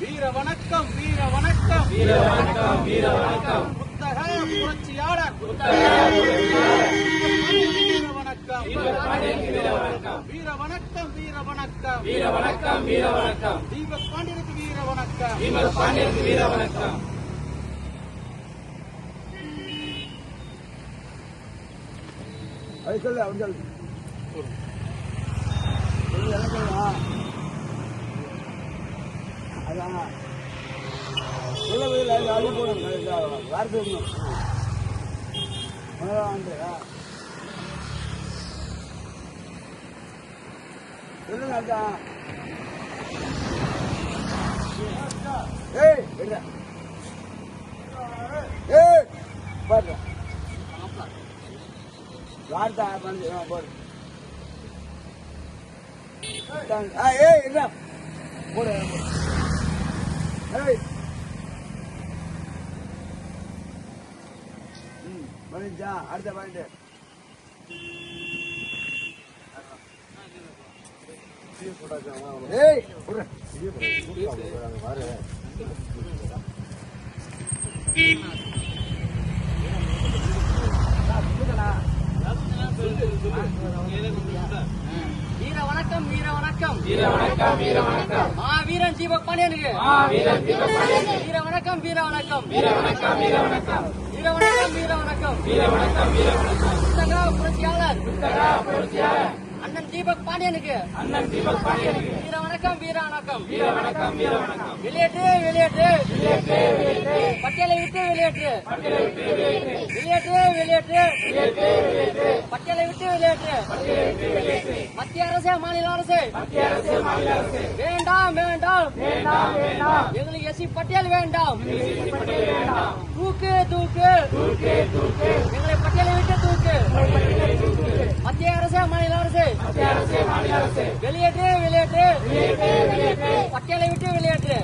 வீர வணக்கம் வீர வணக்கம். வீர வணக்கம் வீர வணக்கம். புத்தக புரட்சியாளர். வீர வணக்கம். வீர வணக்கம். வீர வணக்கம் வீர வணக்கம். வீர வணக்கம் வீர வணக்கம். தீபக் பாண்டியனுக்கு வீர வணக்கம். தீபக் பாண்டியனுக்கு வீர வணக்கம். அது சொல்லு அவன் சொல்லு சொல்லுங்க ஏய் பாரு. வார்த்தை பண்ணி போடு ஏய் என்ன? போடு. பதினஞ்சா அடுத்த பாயிண்ட் ஏய் வணக்கம் வணக்கம். வீர வணக்கம் வீர வணக்கம். மா வீரன் தீபக் பாண்டியனுக்கு. வீர வணக்கம் வீர வணக்கம். வீர வணக்கம் வீர வணக்கம். வீர வணக்கம் வீர வணக்கம். வீர வணக்கம் வீர வணக்கம். புத்தக புரட்சியாளர். புத்தக புரட்சியாளர். அண்ணன் தீபக் பாண்டியனுக்கு. அண்ணன் தீபக் பாண்டியனுக்கு. வீர வணக்கம் வீர வணக்கம் வீர வணக்கம் வீர வணக்கம் வெளியேற்று வெளியேற்று. வெளியேற்று வெளியேற்று. பட்டியலை விட்டு வெளியேற்று. பட்டியலை விட்டு வெளியேற்று. வெளியேற்று வெளியேற்று. வெளியேற்று பட்டியலை விட்டு வெளியேற்று. மத்திய அரசு மாநில அரசு. மத்திய அரசு மாநில அரசு. வேண்டாம் வேண்டாம். வேண்டாம் வேண்டாம். எங்களுக்கு எஸ்சி பட்டியல் வேண்டாம். தூக்கு தூக்கு. தூக்கு தூக்கு. எங்களை பட்டியலை விட்டு மத்திய அரசு மாநில அரசு வெளியேற்று வெளியேற்று பட்டியலை விட்டு வெளியேற்று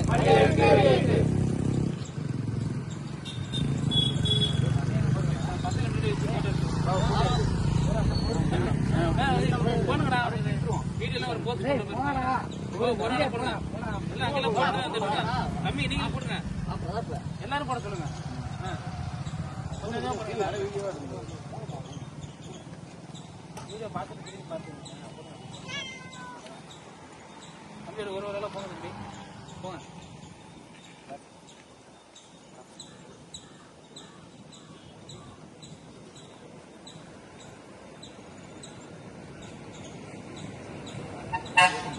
எல்லாரும் போட சொல்லுங்க வீடியோ பார்த்துட்டு திரும்பி பார்த்துங்க தம்பியோட ஒரு ஒரு போங்க தம்பி போங்க Thank you.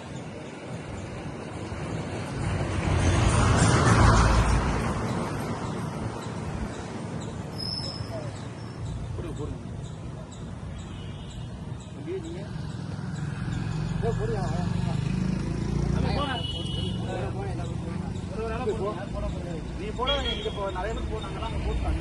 நீ போட இங்க இப்போ நிறைய பேர் போனாங்கன்னா அங்க போட்டாங்க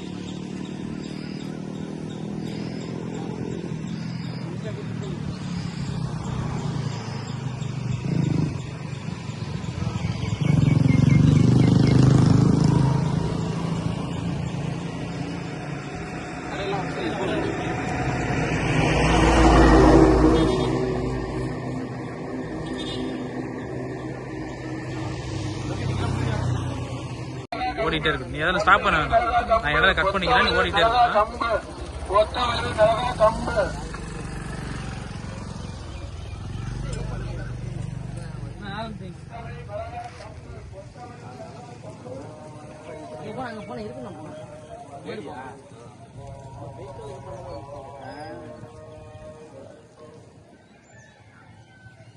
நீங்கள் இதில் ஸ்டாப் பண்ண வேண்டாம் நான் இதில் கட் பண்ணிக்கிறேன் ஓடிட்டே இருக்கேன் இருக்கு.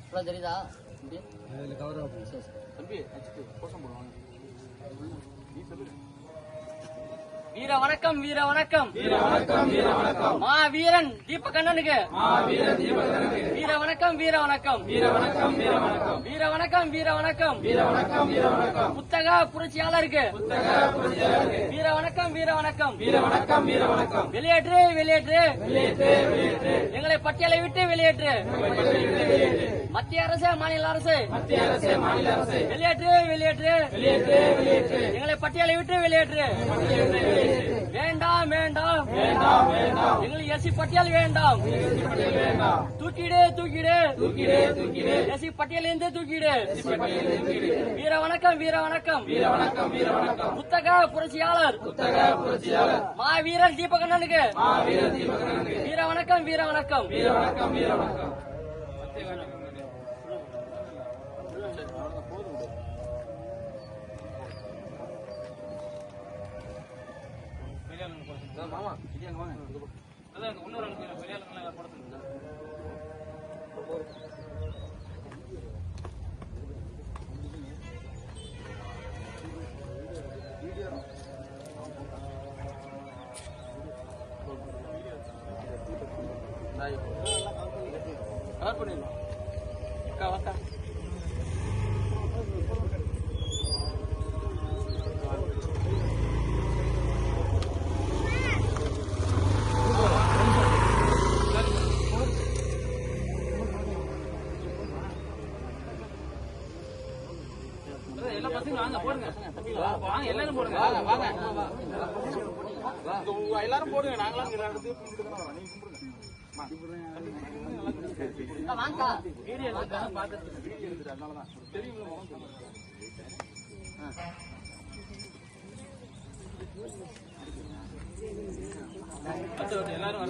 நம்ம தெரியுதா தம்பி கவர் தம்பி போஷம் போடுவாங்க வீர வணக்கம் வீர வணக்கம். வீர வணக்கம் வீர வணக்கம். மா வீரன் தீபகண்ணனுக்கு. மா வீரன் தீபகண்ணனுக்கு. வீர வணக்கம் வீர வணக்கம். வீர வணக்கம் வீர வணக்கம். வீர வணக்கம் வீர வணக்கம். வீர வணக்கம் வீர வணக்கம். புத்தக புரட்சியாளருக்கு. புத்தக புரட்சியாளருக்கு. வீர வணக்கம் வீர வணக்கம். வீர வணக்கம் வீர வணக்கம். வெளியேற்று வெளியேற்று. வெளியேற்று வெளியேற்று. எங்களை பட்டியலை விட்டு வெளியேற்று. மத்திய அரசு மாநில அரசு. மத்திய அரசு மாநில அரசு. வெளியேற்று வெளியேற்று. வெளியேற்று வெளியேற்று. எங்களை பட்டியலை விட்டு வெளியேற்று. வேண்டாம் வேண்டாம். வேண்டாம் வேண்டாம். எங்களுக்கு எஸ்சி பட்டியல் வேண்டாம். தூக்கிடு தூக்கிடு. தூக்கிடு தூக்கிடு. எஸ்சி பட்டியல் இருந்து தூக்கிடு. வீர வணக்கம் வீர வணக்கம் வீர வணக்கம் வீர வணக்கம் புத்தக புரட்சியாளர். புத்தக புரட்சியாளர். மா வீரர் தீபகண்ணனுக்கு. மா வீரர் தீபகண்ணனுக்கு. வீர வணக்கம் வீர வணக்கம் வீர வணக்கம் வீர வணக்கம் மாமா இது எங்க வாங்க. அதான் அங்கே இன்னொரு ஆளுக்கு பெரிய ஆளுங்கெல்லாம் படுத்துருந்தா கலர் பண்ணிடலாம். அக்கா வாக்கா. வாங்க போடுங்க. வாங்க எல்லாரும் போடுங்க. வாங்க வாங்க எல்லாரும் போடுங்க நாங்களாம் வீடியோ அதனாலதான். தெரியுங்களா எல்லாரும்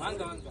வாங்க.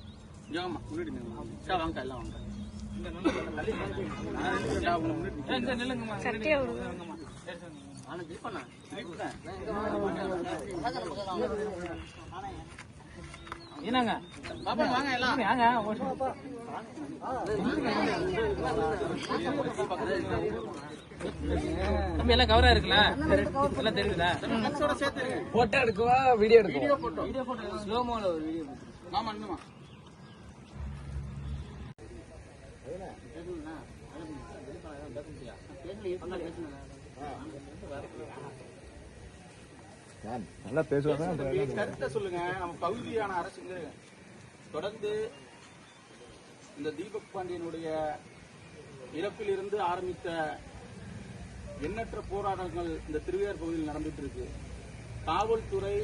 ஜோமா முன்னாடி வாங்க கையில் தம்பி எல்லாம் கவரா இருக்குல்ல? எல்லாம் தெரியுதுல போட்டோ வீடியோ எடுக்குவா? வீடியோ போட்டோ வீடியோ போட்டோ ஸ்லோமோல ஒரு வீடியோ ஆமா இன்னுமா நல்லா பேசுவாங்க கருத்தை சொல்லுங்க. நம்ம பகுதியான அரசுங்க. தொடர்ந்து இந்த தீபக் பாண்டியனுடைய இறப்பிலிருந்து ஆரம்பித்த எண்ணற்ற போராட்டங்கள் இந்த திருவையார் பகுதியில் நடந்துட்டு இருக்கு. காவல்துறை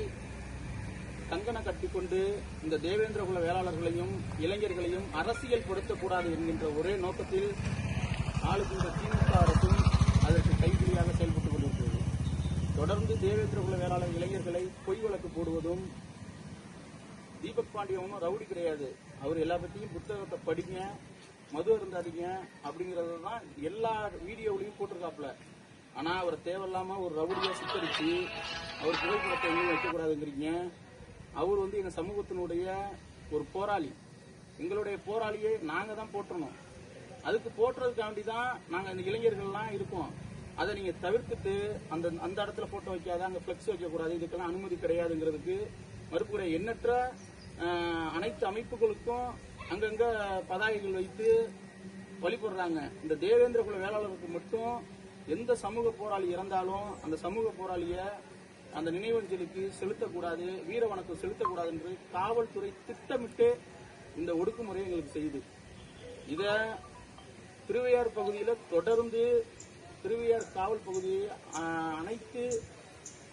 கங்கணம் கட்டிக்கொண்டு இந்த தேவேந்திர குல வேளாளர்களையும் இளைஞர்களையும் அரசியல் படுத்தக்கூடாது என்கின்ற ஒரே நோக்கத்தில் ஆளுகின்ற திமுக அரசும் கைதிரியாக செயல்பட்டுக் கொண்டிருக்கிறது. தொடர்ந்து தேவேந்திர குல வேளாளர் இளைஞர்களை பொய் வழக்கு போடுவதும் தீபக் பாண்டியன் ஒன்றும் ரவுடி கிடையாது. அவர் எல்லா பற்றியும் புத்தகத்தை படிங்க மது அருந்தாதீங்க அப்படிங்கறது தான் எல்லா வீடியோவிலையும் போட்டிருக்காப்புல. ஆனா அவர் தேவையில்லாம ஒரு ரவுடியா சித்தரித்து அவர் புகைப்படத்தை எங்கேயும் வைக்கக்கூடாதுங்கிறீங்க. அவர் வந்து எங்க சமூகத்தினுடைய ஒரு போராளி. எங்களுடைய போராளியை நாங்க தான் போற்றணும். அதுக்கு போட்டுறதுக்காண்டி தான் நாங்க இந்த இளைஞர்கள்லாம் இருக்கோம். அதை நீங்க தவிர்த்துட்டு அந்த அந்த இடத்துல போட்டோ வைக்காத அங்க பிளெக்ஸ் வைக்கக்கூடாது இதுக்கெல்லாம் அனுமதி கிடையாதுங்கிறதுக்கு மறுப்புரை எண்ணற்ற அனைத்து அமைப்புகளுக்கும் அங்கங்க பதாகைகள் வைத்து வழிபடுறாங்க. இந்த தேவேந்திர குல வேளாளருக்கு மட்டும் எந்த சமூக போராளி இறந்தாலும் அந்த சமூக போராளிய அந்த நினைவஞ்சலிக்கு செலுத்தக்கூடாது வீர வணக்கம் செலுத்தக்கூடாது என்று காவல்துறை திட்டமிட்டு இந்த ஒடுக்குமுறை எங்களுக்கு செய்யுது. இத திருவையார் பகுதியில தொடர்ந்து திருவையார் காவல் பகுதி அனைத்து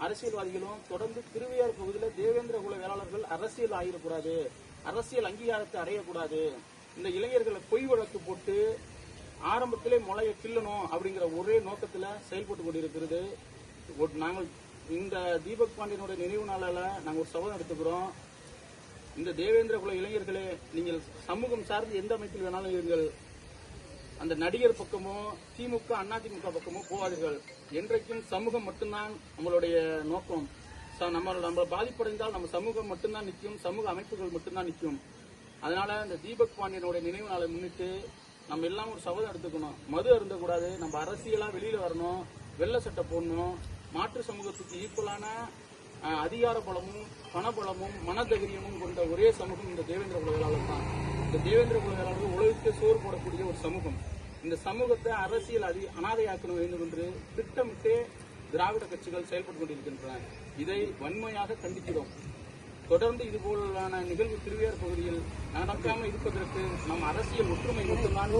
அரசியல்வாதிகளும் தொடர்ந்து திருவையார் பகுதியில் தேவேந்திர குல வேளாளர்கள் அரசியல் ஆகிடக்கூடாது அரசியல் அங்கீகாரத்தை அடையக்கூடாது இந்த இளைஞர்களை பொய் வழக்கு போட்டு ஆரம்பத்திலே முளைய கிள்ளணும் அப்படிங்கிற ஒரே நோக்கத்தில் செயல்பட்டு கொண்டிருக்கிறது. நாங்கள் இந்த தீபக் பாண்டியனுடைய நினைவு நாளில் நாங்கள் ஒரு சபதம் எடுத்துக்கிறோம் இந்த தேவேந்திர குல இளைஞர்களே நீங்கள் சமூகம் சார்ந்து எந்த அமைப்பில் வேணாலும் இருங்கள். அந்த நடிகர் பக்கமோ திமுக அதிமுக பக்கமோ போகாதீர்கள் என்றைக்கும் சமூகம் மட்டும்தான் நம்மளுடைய நோக்கம். ச- நம்ம நம்ம பாதிப்படைந்தால் நம்ம சமூகம் மட்டும்தான் நிற்கும் சமூக அமைப்புகள் மட்டும்தான் நிற்கும். அதனால இந்த தீபக் பாண்டியனுடைய நினைவு நாளை முன்னிட்டு நம்ம எல்லாம் ஒரு சபதம் எடுத்துக்கணும். மது அருந்தக்கூடாது நம்ம அரசியலா வெளியில வரணும் வெள்ளை சட்டை போடணும் மாற்று சமூகத்துக்கு ஈக்குவலான அதிகார பலமும் பணபலமும் மனதைரியமும் கொண்ட ஒரே சமூகம் இந்த தேவேந்திர உலகளாளர் தான். இந்த தேவேந்திர குல உலகிற்கு சோறு போடக்கூடிய ஒரு சமூகம். இந்த சமூகத்தை அரசியல் அதி அனாதையாக்கணும் வேண்டும் என்று திட்டமிட்டே திராவிட கட்சிகள் செயல்பட்டு கொண்டிருக்கின்றன. இதை வன்மையாக கண்டிக்கிறோம். தொடர்ந்து இதுபோலான நிகழ்வு திருவையார் பகுதியில் நடக்காமல் இருப்பதற்கு நம் அரசியல் ஒற்றுமை மட்டும்தான்?